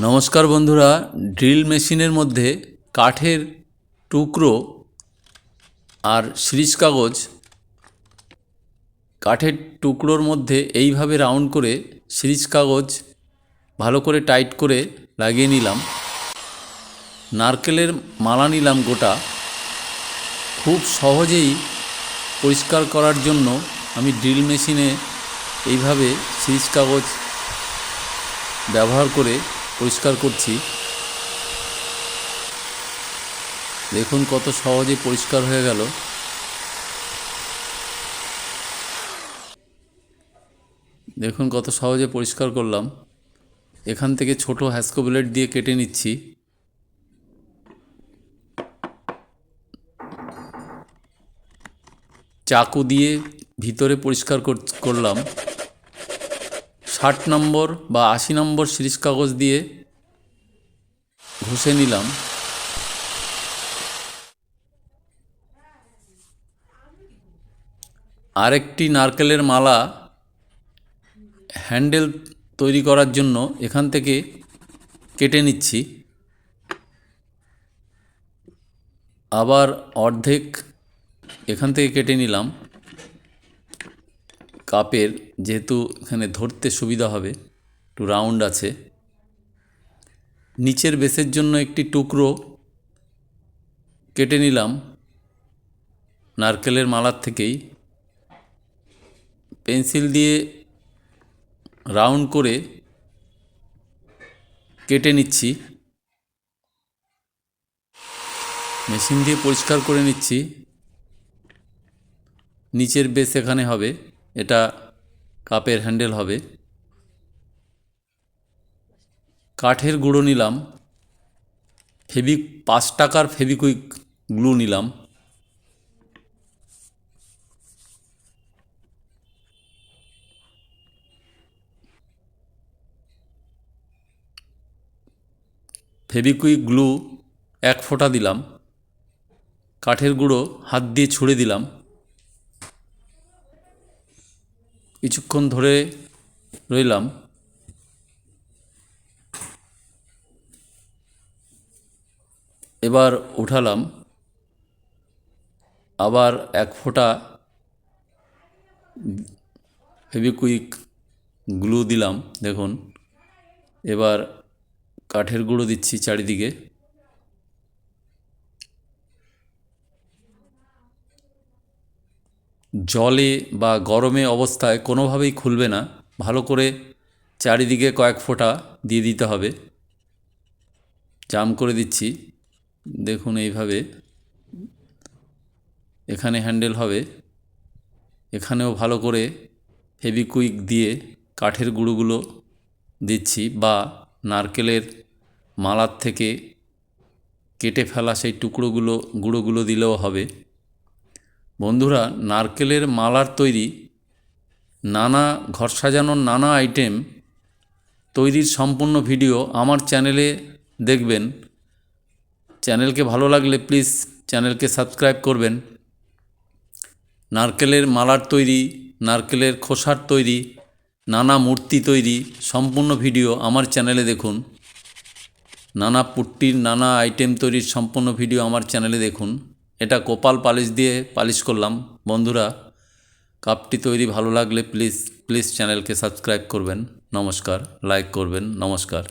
নমস্কার বন্ধুরা, ড্রিল মেশিনের মধ্যে কাঠের টুকরো আর সিরিজ কাগজ কাঠের টুকরোর মধ্যে এইভাবে রাউন্ড করে সিরিজ কাগজ ভালো করে টাইট করে লাগিয়ে নিলাম। নারকেলের মালা নিলাম গোটা। খুব সহজেই পরিষ্কার করার জন্য আমি ড্রিল মেশিনে এইভাবে সিরিজ কাগজ ব্যবহার করে পরিষ্কার করছি। দেখুন কত সহজে পরিষ্কার হয়ে গেল। দেখুন কত সহজে পরিষ্কার করলাম। এখান থেকে ছোট হ্যাসকো ব্লেড দিয়ে কেটে নিচ্ছি। চাকু দিয়ে ভিতরে পরিষ্কার কর- করলাম। ষাট নম্বর বা আশি নম্বর সিরিজ কাগজ দিয়ে ঘষে নিলাম। আরেকটি নারকেলের মালা হ্যান্ডেল তৈরি করার জন্য এখান থেকে কেটে নিচ্ছি। আবার অর্ধেক এখান থেকে কেটে নিলাম। কাপের যেহেতু এখানে ধরতে সুবিধা হবে, একটু রাউন্ড আছে। নিচের বেসের জন্য একটি টুকরো কেটে নিলাম, নারকেলের মালার থেকেই। পেন্সিল দিয়ে রাউন্ড করে কেটে নিচ্ছি। মেশিন দিয়ে পরিষ্কার করে নিচ্ছি। নিচের বেস এখানে হবে। এটা কাপের হ্যান্ডেল হবে। কাঠের গুঁড়ো নিলাম। ফেবিক পাঁচ টাকার ফেবিকুইক গ্লু নিলাম। ফেবিকুইক গ্লু এক ফোঁটা দিলাম। কাঠের গুঁড়ো হাত দিয়ে ছুঁড়ে দিলাম। কিছুক্ষণ ধরে রইলাম। এবার উঠালাম। আবার এক ফোঁটা ফেবিকুইক গ্লু দিলাম, দেখুন। এবার কাঠের গুঁড়ো দিচ্ছি চারিদিকে। জলে বা গরমে অবস্থায় কোনোভাবেই খুলবে না। ভালো করে চারিদিকে কয়েক ফোঁটা দিয়ে দিতে হবে। জাম করে দিচ্ছি। দেখুন এইভাবে। এখানে হ্যান্ডেল হবে। এখানেও ভালো করে ফেবিকুইক দিয়ে কাঠের গুঁড়োগুলো দিচ্ছি বা নারকেলের মালার থেকে কেটে ফেলা সেই টুকরোগুলো, গুঁড়োগুলো দিলেও হবে। বন্ধুরা, নারকেলের মালার তৈরি, নানা ঘর সাজানোর নানা আইটেম তৈরির সম্পূর্ণ ভিডিও আমার চ্যানেলে দেখবেন। চ্যানেলকে ভালো লাগলে প্লিজ চ্যানেলকে সাবস্ক্রাইব করবেন। নারকেলের মালার তৈরি, নারকেলের খোসার তৈরি, নানা মূর্তি তৈরি সম্পূর্ণ ভিডিও আমার চ্যানেলে দেখুন। নানা পুট্টির নানা আইটেম তৈরির সম্পূর্ণ ভিডিও আমার চ্যানেলে দেখুন। এটা কোপাল পালিশ দিয়ে পালিশ করলাম। বন্ধুরা, কাপটি তৈরি ভালো লাগলে প্লিজ প্লিজ চ্যানেলকে সাবস্ক্রাইব করবেন। নমস্কার লাইক করবেন। নমস্কার।